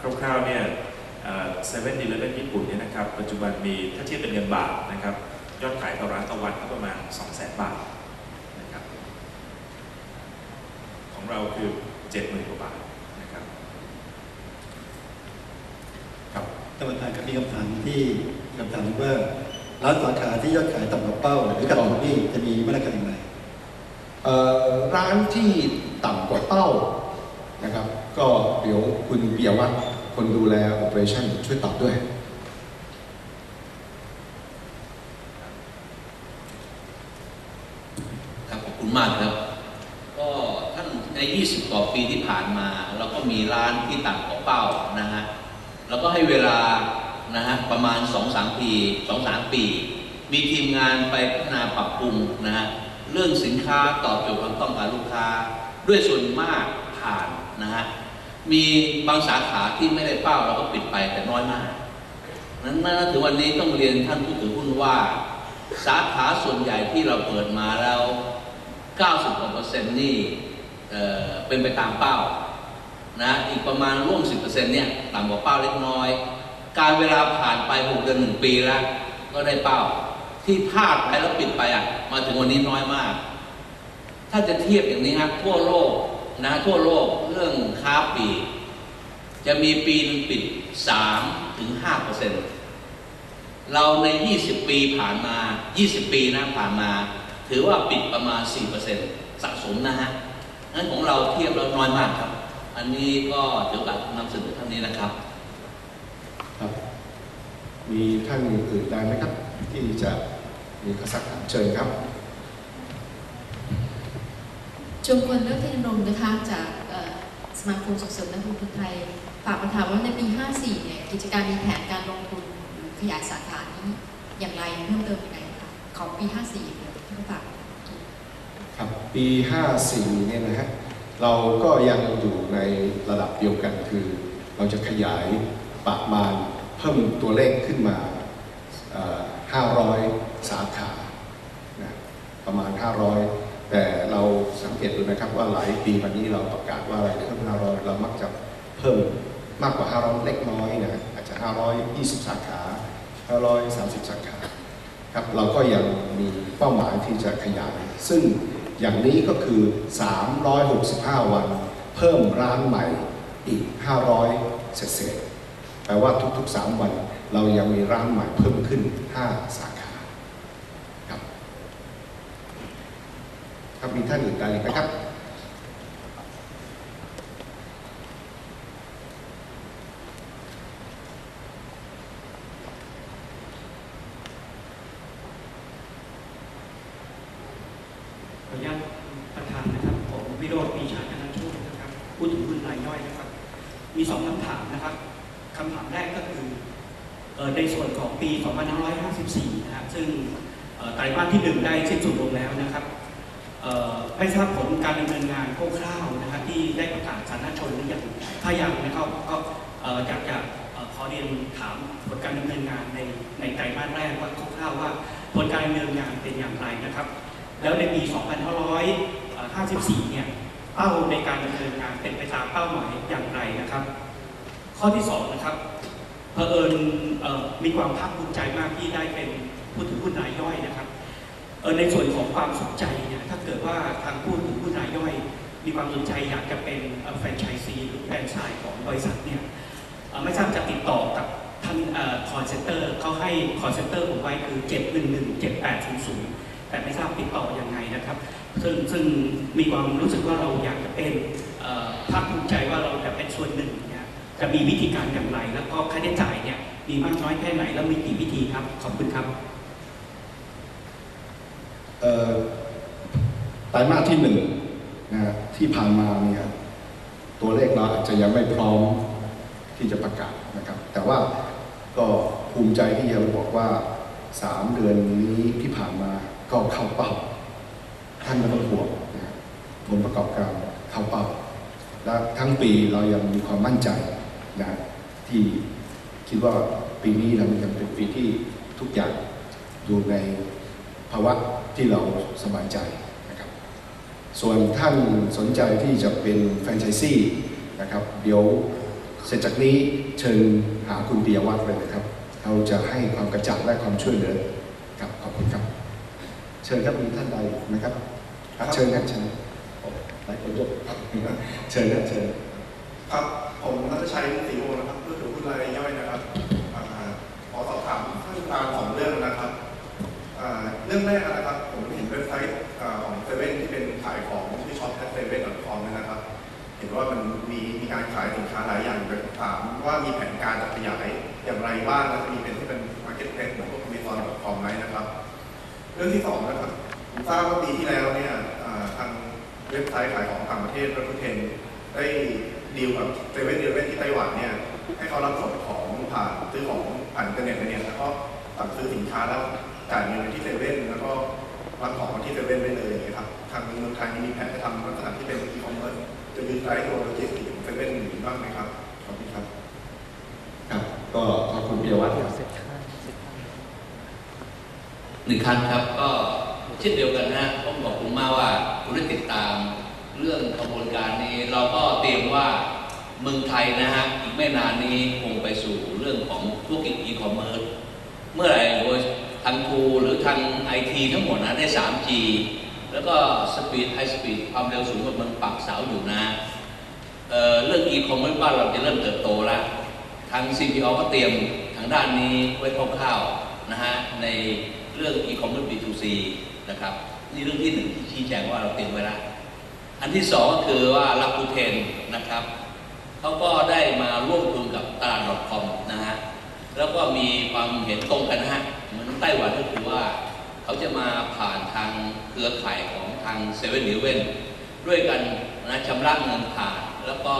คร่าวๆเนี่ยเซเว่นดีเลเว่นญี่ปุ่นเนี่ยนะครับปัจจุบันมีถ้าเทียบเป็นเงินบาทนะครับยอดขายต่อร้านต่อวันก็ประมาณ 2 0 0 0 0 0 บาทนะครับของเราคือ 70,000กว่าบาทนะครับครับท่านประธานครับมีคำถามที่คำถามว่าร้านสาขาที่ยอดขายต่ำกว่าเป้าหรือขาดทุนนี่จะมีมาตรการอย่างไรเอ่อร้านที่ต่ำกว่าเป้านะครับ ก็เดี๋ยวคุณปิยวัฒน์ คนดูแล operation ช่วยตอบด้วย ครับขอบคุณมากครับ ก็ท่านใน 20 กว่าปีที่ผ่านมา เราก็มีร้านที่ต่ำกว่าเป้านะฮะ แล้วก็ให้เวลานะฮะประมาณ 2-3 ปี 2-3 ปี มีทีมงานไปพัฒนาปรับปรุงนะฮะเรื่องสินค้าตอบโจทย์ความต้องการลูกค้า ด้วยส่วนมากผ่านนะฮะ มีบางสาขาที่ไม่ได้เป้าเราก็ปิดไปแต่น้อยมาก นั้นนะถึงวันนี้ต้องเรียนท่านผู้ถือหุ้นว่า สาขาส่วนใหญ่ที่เราเปิดมาแล้ว 90กว่าเปอร์เซ็นต์นี่เเป็นไปตามเป้านะอีกประมาณร่วม 10%เนี่ยต่ำกว่าเป้าเล็กน้อย การเวลาผ่านไป 6 เดือน 1 ปีแล้ว ก็ได้เป้า ที่พลาดไปแล้วปิดไปอะมาถึงวันนี้น้อยมาก ถ้าจะเทียบอย่างนี้ครับทั่วโลก นะทั่วโลกเรื่องค้าปลีกจะมีปีนึงปิด 3 ถึง 5 เปอร์เซ็นต์เราใน 20 ปีผ่านมา 20 ปีนะผ่านมา ถือว่าปิดประมาณ4%สะสมนะฮะงั้นของเราเทียบเราน้อยมากครับ อันนี้ก็เดี๋ยวกับนำเสนอเท่านี้นะครับ ครับ มีท่านอื่นใดไหมครับ ที่จะมีคำสักเชิญครับ จงควรเลือกเทนรงนะคะจากสมาคมส่งเสริมนักลงทุนไทยฝากมาถามว่าในปี 54 เนี่ยกิจการมีแผนการลงทุนหรือขยายสาขานี้อย่างไรเพิ่มเติมยังไงคะของปี 54เนี่ยที่เขาฝากครับปี 54 เนี่ยนะฮะเราก็ยังอยู่ในระดับเดียวกันคือ เราจะขยายประมาณเพิ่มตัวเลขขึ้นมา 500 สาขานะประมาณ 500 แต่เราสังเกตดูนะครับว่าหลายปีมานี้เราประกาศว่าอะไรเพิ่ม500 เรามักจะเพิ่มมากกว่า 500 เล็กน้อยนะอาจจะ 520 สาขา 530 สาขาครับเราก็ยังมีเป้าหมายที่จะขยาย ซึ่งอย่างนี้ก็คือ 365 วัน เพิ่มร้านใหม่อีก 500 เศษแปลว่าทุกๆ 3 วัน เรายังมีร้านใหม่เพิ่มขึ้น 5 สาขา ครับ ครับมีท่านอื่นใดอีกไหมครับขออนุญาตประธานนะครับผมวิโรจน์ปรีชาธนโชตนะครับผู้ถือหุ้นรายย่อยนะครับ มีสองคำถามนะครับคำถามแรกก็คือในส่วนของปี 2554 นะครับซึ่งเอ่อไตรมาสที่หนึ่งได้สิ้นสุดลงแล้วนะครับ ไม่ทราบผลการดำเนินงานคร่าวๆนะครับที่ได้ประกาศสาธารณชนหรือยังถ้ายังนะครับก็อยากจะขอเรียนถามผลการดำเนินงานในในไตรมาสแรกว่าคร่าวๆว่าผลการดำเนินงานเป็นอย่างไรนะครับ แล้วในปี 2554 เนี่ยเป้าในการดำเนินงานเป็นไปตามเป้าหมายอย่างไรนะครับ ข้อที่2นะครับเผอิญเอ่อมีความภาคภูมิใจมากที่ได้เป็นผู้ถือหุ้นรายย่อยนะครับในส่วนของความสนใจ ดว่าทางผู้ถือหุ้รายย่อย มีความสนใจอยากจะเป็นแฟรนไชส์ซีหรือแฟรนไชส์ของบริษัทเนี่ยไม่ทราบจะติดต่อกับท่านคอนเซนเตอร์เขาให้คอนเซนเตอร์ผมไว้คือ 711 7800 แต่ไม่ทราบติดต่ออยังไงนะครับ ซึ่งซึ่งมีความรู้สึกว่าเราอยากจะเป็นภาคภูมิใจว่าเราจะเป็นส่วนหนึ่งเนี่ยจะมีวิธีการอย่างไร แล้วก็ค่าใช้จ่ายเนี่ยมีมากน้อยแค่ไหนแล้วมีกี่วิธีครับ ขอบคุณครับ ไตรมาสที่หนึ่งนะฮะที่ผ่านมาเนี่ยตัวเลขเราอาจจะยังไม่พร้อมที่จะประกาศนะครับ แต่ว่าก็ภูมิใจที่จะบอกว่าสามเดือนนี้ที่ผ่านมาก็เข้าเป้าท่านไม่ต้องห่วงนะผลประกอบการเข้าเป้า และทั้งปีเรายังมีความมั่นใจนะที่คิดว่าปีนี้เรายังเป็นปีที่ทุกอย่างอยู่ในภาวะที่เราสบายใจ ส่วนท่านสนใจที่จะเป็นแฟรนไชส์ซี่นะครับ เดี๋ยวเสร็จจากนี้เชิญหาคุณปิยวัฒน์เลยนะครับ เราจะให้ความกระจ่างและความช่วยเหลือครับขอบคุณครับ เชิญครับมีท่านใดอีกไหมครับครับเชิญครับเชิญโอ้หลายคนยกครับเชิญครับเชิญครับผมนัทชัยศรีโอนะครับผู้ถือหุ้นรายย่อยนะครับอ่าขอสอบถามท่านประธานสองเรื่องนะครับอ่าเรื่องแรกนะครับผมเห็นเว็บไซต์ เซเว่นดอทคอมนะครับ เห็นว่ามันมีมีการขายสินค้าหลายอย่างเลยถามว่ามีแผนการจะขยายอย่างไรบ้างแล้วจะมีเป็นที่เป็นมาร์เก็ตเพลสเหมือนพวก Amazon com ไหมนะครับ เรื่องที่สองนะครับผมทราบว่าปีที่แล้วเนี่ยทางเว็บไซต์ขายของต่างประเทศรัตเทนได้ดีลกับเซเว่นเดลเว่นที่ไต้หวันเนี่ยให้เขารับส่งของผ่านซื้อของผ่านอินเทอร์เน็ตเนี่ยแล้วก็สั่งซื้อสินค้าแล้วจ่ายเงินที่เซเว่นแล้วก็รับของที่เซเว่นได้เลยอย่างเงี้ยครับทางเมืองไทยมีแผนจะทำ ไร้ตัวโลจิสติกส์ของเซเว่นอยู่บ้างไหมครับ ขอบคุณครับ ครับ ก็ขอบคุณปิยวัฒน์ครับหนึ่งคันครับก็เช่นเดียวกันนะต้องบอกคุณมากว่าคุณได้ติดตามเรื่องกระบวนการนี้ เราก็เตรียมว่าเมืองไทยนะฮะอีกไม่นานนี้คงไปสู่เรื่องของธุรกิจอีคอมเมิร์ซเมื่อไหร่โดยทางทูหรือทางไอทีทั้งหมดนะได้ 3G แล้วก็สปีดไฮสปีดความเร็วสูงมันปักเสาอยู่นะเเรื่องอีคอมเมิร์ซบ้านเราจะเริ่มเติบโตแล้วทาง CPO ก็เตรียมทางด้านนี้ไว้คร่าวๆนะฮะในเรื่อง e-commerce B2C นะครับนี่เรื่องที่หนึ่งที่ชี้แจงว่าเราเตรียมไว้แล้วอันที่สองก็คือว่ารับคูเทนนะครับเขาก็ได้มาร่วมทุนกับตลาด .com นะฮะแล้วก็มีความเห็นตรงกันนะฮะเหมือนไต้หวันก็คือว่า เขาจะมาผ่านทางเครือข่ายของทางเซเว่นเ e เว่นด้วยกันนะชำระเงินผ่าน แล้วก็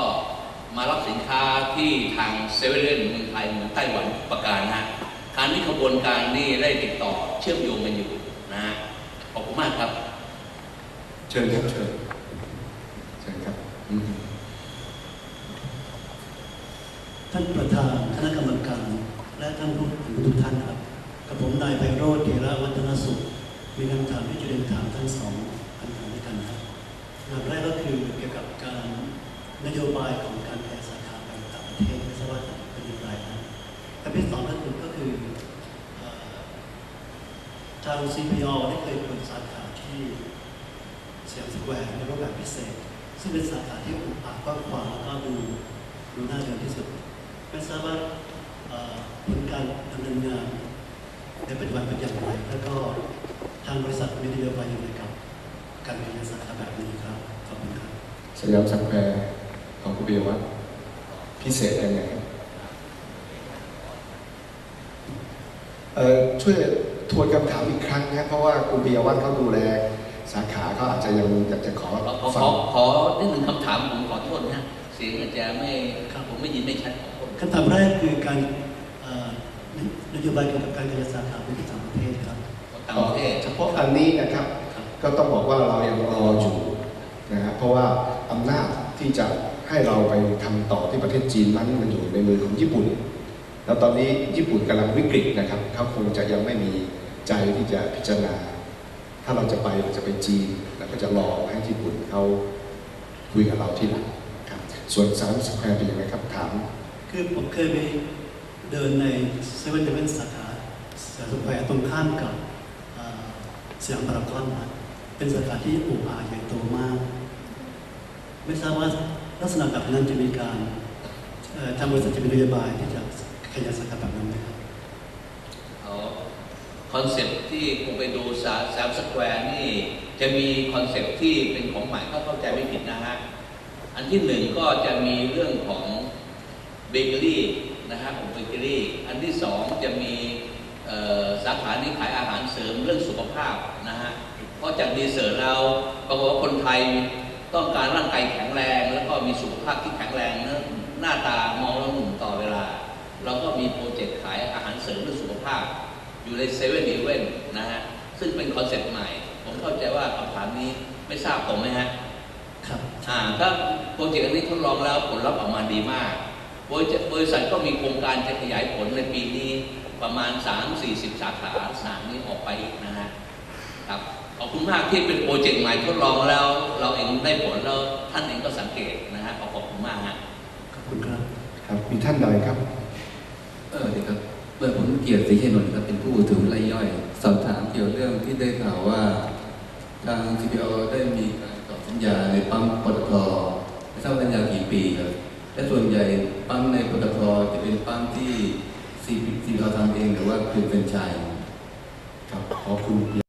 มารับสินค้าที่ทางเซเว่นเเมืองไทยเหมือนไต้หวันประการนะฮะการนี้ขบวนการนี่ได้ติดต่อเชื่อมโยงกันอยู่นะฮะขอบคุณมากครับ เชิญครับเชิญเชิญครับอืมท่านประธานคณะกรรมการและท่านผู้ถือทุกท่านครับกับผมนายไพโรจน์เทระวัฒนสุข มีคำถามที่จะเรียนถามทั้งสองคำถามด้วยกันครับอันดับแรกก็คือเกี่ยวกับการนโยบายของการแผ่สาขาไปต่างประเทศไม่ทราบว่าเป็นอย่างไรนะคำที่สองก็คือก็คือทาง CPO ได้เคยเปิดสาขาที่เสียงสแควร์ในรูปแบบพิเศษ ซึ่งเป็นสาขาที่อุปาจกว้างขวางแล้วก็ดูดูน่าเดินที่สุดไม่ทราบว่าผลการดำเนินงาน ในปัจจุบันเป็นอย่างไรแล้วก็ทางบริษัทมีนโยบายอย่างไรกับการขยายสาขาแบบนี้ครับขอบคุณครับสยามสแควร์ของคุณปิยวัฒน์พิเศษยังไงครับเอ่อช่วยทวนคำถามอีกครั้งนะเพราะว่าคุณปิยวัฒน์เขาดูแลสาขาเขาอาจจะยังอยากจะขอขอขอฟัของขอนิดหนึ่งคำถามผมขอโทษนะเสียงอาจจะไม่ครับผมไม่ยินไม่ชัดขอโทษคำถามแรกคือการเอ่อ นโยบายเกี่ยวกับการขยายสาขาไปที่ต่างประเทศครับ ต่างประเทศเฉพาะอันนี้นะครับ ก็ต้องบอกว่าเรายังรออยู่นะฮะเพราะว่าอำนาจที่จะให้เราไปทำต่อที่ประเทศจีนนั้นมันอยู่ในมือของญี่ปุ่น แล้วตอนนี้ญี่ปุ่นกำลังวิกฤตนะครับเขาคงจะยังไม่มีใจที่จะพิจารณา ถ้าเราจะไปเราจะไปจีนแล้วก็จะรอให้ญี่ปุ่นเขาคุยกับเราที่หลังครับส่วนสามสแควร์เป็นยังไงครับถาม คือผมเคยไป เดินในเซเว่นเดเวนสาขาสยามสแควร์ตรงข้ามกับสยามพารากอนเป็นสาขาที่อุอาใหญ่โตมาก ไม่ทราบว่าลักษณะแบบนั้นจะมีการทางบริษัทจะมีนโยบายที่จะขยายสาขาแบบนั้นไหมครับเอคอนเซ็ปที่ผมไปดูสาสามสแควร์นี่จะมีคอนเซ็ปที่เป็นของใหม่ถ้าเข้าใจไม่ผิดนะฮะ อันที่หนึ่งก็จะมีเรื่องของเบเกอรี่ นะฮะของเบเกอรี่อันที่สองจะมีเอ่อสาขานี้ขายอาหารเสริมเรื่องสุขภาพนะฮะเพราะจากดีเซอร์เราปรากฏว่าคนไทยต้องการร่างกายแข็งแรง แล้วก็มีสุขภาพที่แข็งแรงนะหน้าตามองแล้วหนุ่มต่อเวลา เราก็มีโปรเจกต์ขายอาหารเสริมเรื่องสุขภาพ อยู่ในเซเว่นอีเวนนะฮะซึ่งเป็นคอนเซ็ปต์ใหม่ ผมเข้าใจว่าคำถามนี้ไม่ทราบตรงไหมฮะครับอ่าถ้าโปรเจกต์อันนี้ทดลองแล้วผลลัพธ์ออกมาดีมาก บริษัทบริษัทก็มีโครงการจะขยายผลในปีนี้ประมาณ 3-40 สาขาสามนี้ออกไปอีกนะฮะครับขอบคุณมากที่เป็นโปรเจกต์ใหม่ทดลองแล้ว เราเองได้ผลแล้วท่านเองก็สังเกตนะฮะขอขอบคุณมากฮะขอบคุณครับคครับมีท่านใดครับ เออเดี๋ยวครับเมื่อผมเกียรติศรีเชนนท์ครับเป็นผู้ถือหุ้นรายย่อย สอบถามเกี่ยวเรื่องที่ได้ข่าวว่าทาง CPO ได้มีการต่อสัญญาในปั๊มปตทไม่ทราบสัญญากี่ปีครับ และส่วนใหญ่ปั๊มในปตทจะเป็นปั๊มที่ซีพีเราทำเองหรือว่าเป็นแฟรนไชส์ครับขอคุณ